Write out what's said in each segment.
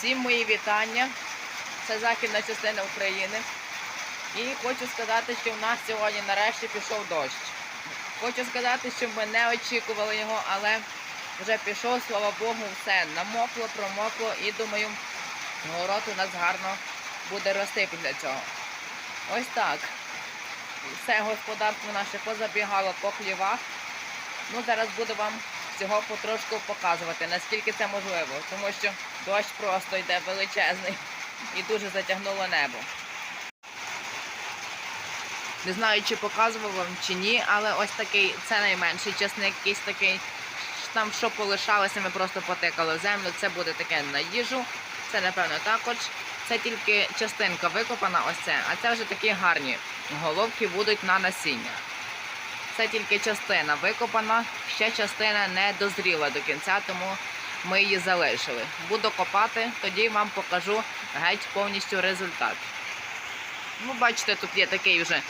Всім мої вітання. Це західна частина України. І хочу сказати, що в нас сьогодні нарешті пішов дощ. Хочу сказати, що ми не очікували його, але вже пішов, слава Богу, все намокло, промокло і думаю, город у нас гарно буде рости після цього. Ось так. Все господарство наше позабігало по хлівах. Ну, зараз буду вам цього потрошку показувати, наскільки це можливо, тому що дощ просто йде величезний і дуже затягнуло небо. Не знаю, чи показував вам чи ні, але ось такий, це найменший часник, якийсь такий. Там що полишалося, ми просто потикали в землю. Це буде таке на їжу. Це, напевно, також. Це тільки частинка викопана, ось це. А це вже такі гарні головки будуть на насіння. Це тільки частина викопана, ще частина не дозріла до кінця, тому ми її залишили. Буду копати, тоді вам покажу геть повністю результат. Ну, бачите, тут є такий вже,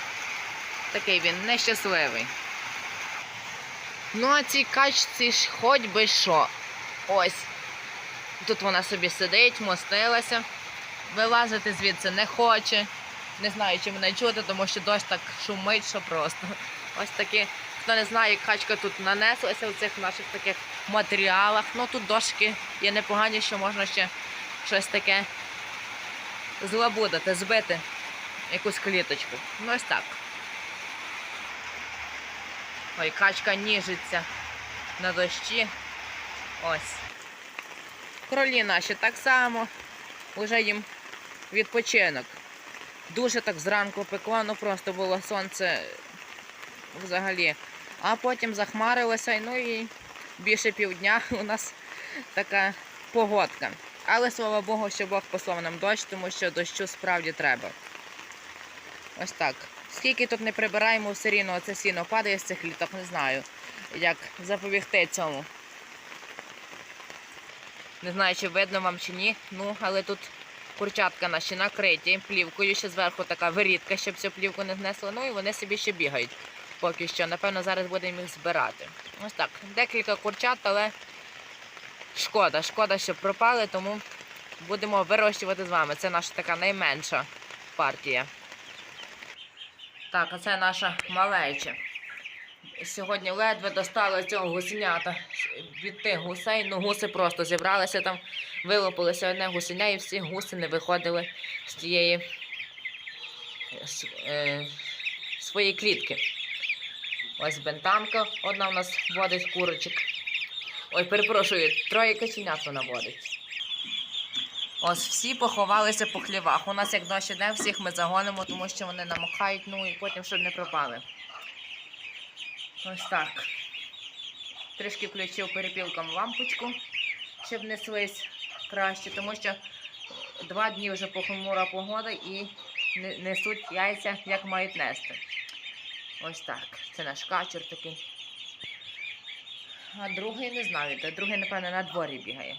такий він нещасливий. Ну, а цій качці ж хоч би що. Ось. Тут вона собі сидить, мостилася. Вилазити звідси не хоче. Не знаю, чи мене чути, тому що дощ так шумить, що просто. Ось такі, хто не знає, качка тут нанеслася в цих наших таких матеріалах. Ну тут дошки є непогані, що можна ще щось таке злабудити, збити якусь кліточку. Ну ось так. Ой, качка ніжиться на дощі. Ось. Кролі наші так само. Уже їм відпочинок. Дуже так зранку пекло, ну просто було сонце взагалі. А потім захмарилося, ну і більше півдня у нас така погодка. Але слава Богу, що Бог послав нам дощ, тому що дощу справді треба. Ось так. Скільки тут не прибираємо, все рівно оце сіно падає з цих літок, не знаю, як запобігти цьому. Не знаю, чи видно вам чи ні. Ну, але тут курчатка наші накриті плівкою, ще зверху така вирідка, щоб цю плівку не знесло. Ну і вони собі ще бігають поки що. Напевно, зараз будемо їх збирати. Ось так. Декілька курчат, але шкода. Шкода, що пропали, тому будемо вирощувати з вами. Це наша така найменша партія. Так, а це наша малеча. Сьогодні ледве достали цього гусенята від тих гусей. Ну, гуси просто зібралися там, вилопилося одне гусеня, і всі гуси не виходили з тієї з, е, своєї клітки. Ось бентамка, одна у нас водить курочок. Ой, перепрошую, троє каченят вона водить. Ось всі поховалися по хлівах. У нас як дощ іде, всіх ми загонимо, тому що вони намокають, ну і потім щоб не пропали. Ось так. Трішки включив перепілкам лампочку, щоб неслись краще, тому що два дні вже похмура погода і несуть яйця, як мають нести. Ось так. Це наш качур такий. А другий не знаю, де другий, напевно, на дворі бігає.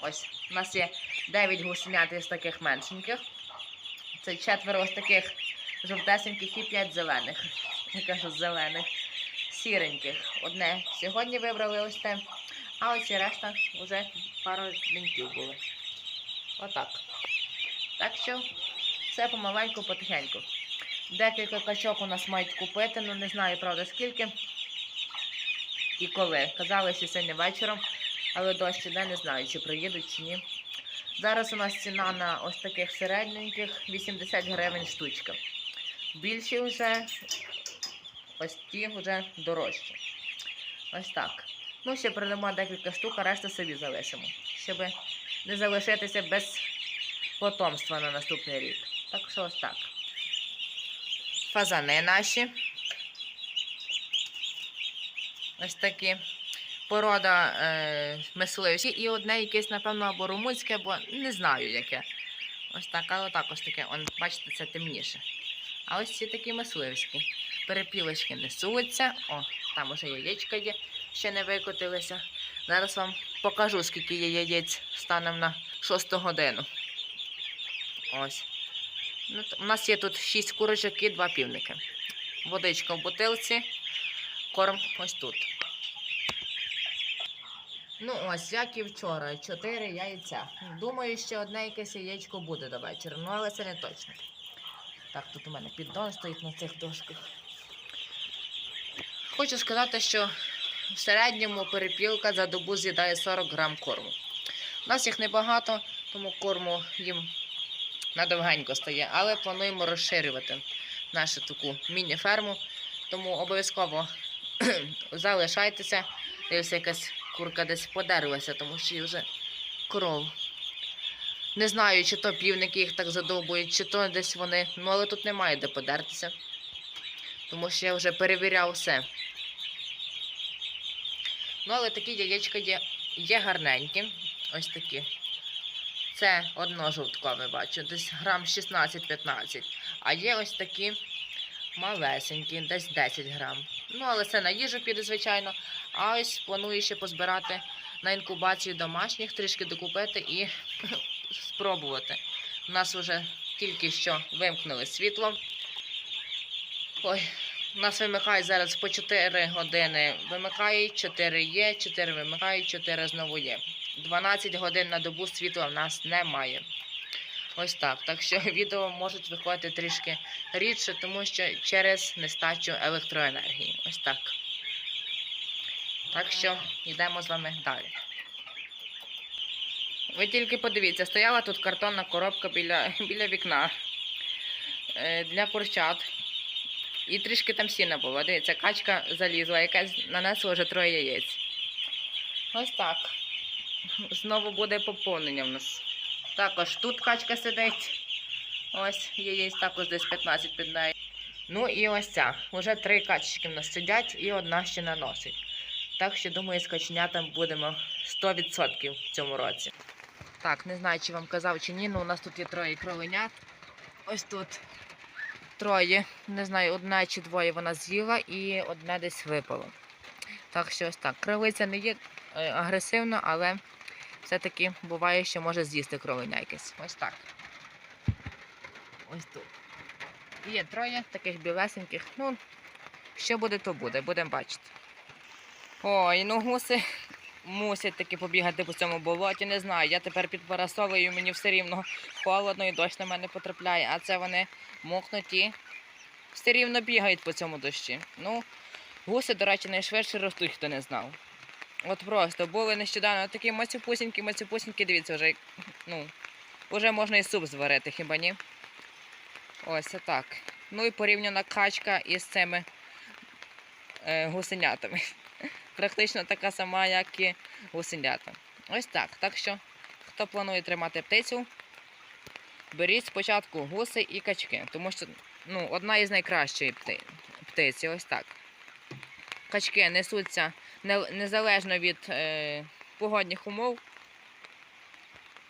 Ось, у нас є 9 гусенят із таких меншеньких. Це четверо ось таких жовтесеньких і 5 зелених. Я кажу зелених, сіреньких. Одне сьогодні вибрали ось те, а ось і решта вже пару деньків були. Отак. Так що все помаленьку, потихеньку. Декілька качок у нас мають купити, ну не знаю, правда, скільки і коли. Казали, що сьогодні вечором, але дощ іде, не знаю, чи приїдуть, чи ні. Зараз у нас ціна на ось таких середненьких 80 гривень штучка. Більші вже, ось ті вже дорожчі. Ось так. Ну, ще продамо декілька штук, а решту собі залишимо, щоб не залишитися без потомства на наступний рік. Так що ось так фазани наші. Ось такі. Порода е, мисливські і одне якесь, напевно, або румунське, або не знаю яке. Ось так, але також таке, он, бачите, це темніше. А ось ці такі мисливські. Перепілочки несуться. О, там уже яєчка є, ще не викотилися. Зараз вам покажу, скільки є яєць станом на 6 годину. Ось. Ну, у нас є тут 6 курочок і 2 півники. Водичка в бутилці, корм ось тут. Ну, ось, як і вчора, 4 яйця. Думаю, що одне якесь яєчко буде до вечора, ну але це не точно. Так, тут у мене піддон стоїть на цих дошках. Хочу сказати, що в середньому перепілка за добу з'їдає 40 грам корму. У нас їх небагато, тому корму їм надовгенько стає, але плануємо розширювати нашу таку міні-ферму. Тому обов'язково залишайтеся. Дивіться, якась курка десь подерлася, тому що їй вже кров. Не знаю, чи то півники їх так задовбують, чи то десь вони. Ну, але тут немає де подертися. Тому що я вже перевіряв все. Ну, але такі яєчка є, є гарненькі. Ось такі. Це одножовткове, бачу, десь грам 16-15. А є ось такі малесенькі, десь 10 грам. Ну, але це на їжу піде, звичайно. А ось планую ще позбирати на інкубацію домашніх, трішки докупити і спробувати. У нас вже тільки що вимкнули світло. Ой, нас вимикають зараз по 4 години. Вимикають, 4 є, 4 вимикають, 4 знову є. 12 годин на добу світла в нас немає. Ось так. Так що відео можуть виходити трішки рідше, тому що через нестачу електроенергії. Ось так. Так що йдемо з вами далі. Ви тільки подивіться, стояла тут картонна коробка біля, біля вікна е, для курчат. І трішки там сіна було. Дивіться, качка залізла, якась нанесла вже троє яєць. Ось так. Знову буде поповнення в нас. Також тут качка сидить. Ось яєць також десь 15 під нею. Ну і ось ця. Уже три качечки в нас сидять і одна ще наносить. Так що, думаю, з каченятам будемо 100% в цьому році. Так, не знаю, чи вам казав чи ні, але у нас тут є троє кроленят. Ось тут троє. Не знаю, одна чи двоє вона з'їла і одне десь випало. Так що ось так. Кролиця не є е, агресивна, але все-таки буває, що може з'їсти кроленя якесь. Ось так. Ось тут. Є троє таких білесеньких. Ну, що буде, то буде, будемо бачити. Ой, ну гуси мусять таки побігати по цьому болоті. Не знаю. Я тепер під парасолею, мені все рівно холодно і дощ на мене потрапляє, а це вони мокнуті. Все рівно бігають по цьому дощі. Ну, гуси, до речі, найшвидше ростуть, хто не знав. От просто були нещодавно такі мацюпусінькі, мацюпусінькі, дивіться, вже, ну, вже можна і суп зварити, хіба ні? Ось так. Ну і порівняна качка із цими е, гусенятами. Практично така сама, як і гусенята. Ось так. Так що, хто планує тримати птицю, беріть спочатку гуси і качки, тому що ну, одна із найкращої пти- птиці. Ось так. Качки несуться не- незалежно від е, погодних умов.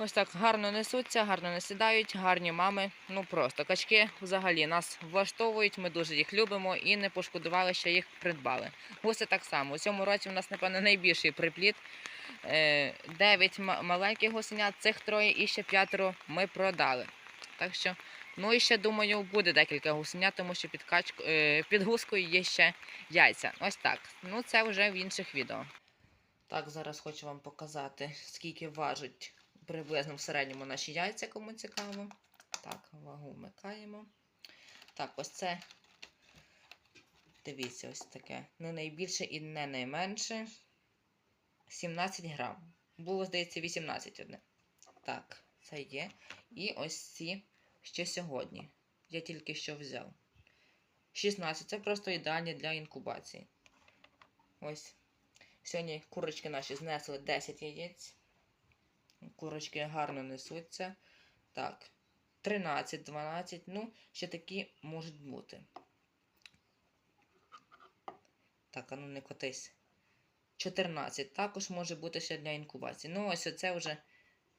Ось так гарно несуться, гарно насідають, гарні мами. Ну просто качки взагалі нас влаштовують, ми дуже їх любимо і не пошкодували, що їх придбали. Гуси так само. У цьому році у нас, напевно, найбільший припліт. Е, Дев'ять маленьких гусенят, цих троє і ще п'ятеро ми продали. Так що, ну і ще думаю, буде декілька гусенят, тому що під, качку, е, під гускою є ще яйця. Ось так. Ну це вже в інших відео. Так, зараз хочу вам показати, скільки важить приблизно в середньому наші яйця, кому цікаво. Так, вагу вмикаємо. Так, ось це. Дивіться, ось таке. Не найбільше і не найменше. 17 грам. Було, здається, 18 одне. Так, це є. І ось ці ще сьогодні. Я тільки що взяв. 16. Це просто ідеальні для інкубації. Ось. Сьогодні курочки наші знесли 10 яєць. Курочки гарно несуться. Так. 13, 12. Ну, ще такі можуть бути. Так, а ну не котись. 14. Також може бути ще для інкубації. Ну, ось оце вже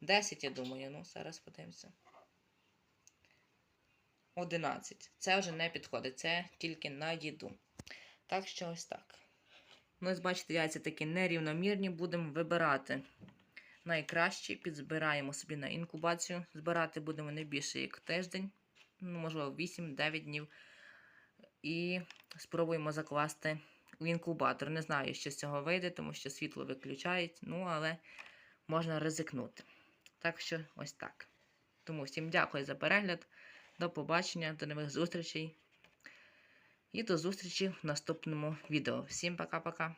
10, я думаю. Ну, зараз подивимося. 11. Це вже не підходить. Це тільки на їду. Так що ось так. Ну, ось бачите, яйця такі нерівномірні. Будемо вибирати найкращі. Підзбираємо собі на інкубацію. Збирати будемо не більше як тиждень, ну, можливо, 8-9 днів. І спробуємо закласти в інкубатор. Не знаю, що з цього вийде, тому що світло виключають, ну але можна ризикнути. Так що ось так. Тому всім дякую за перегляд. До побачення, до нових зустрічей. І до зустрічі в наступному відео. Всім пока-пока.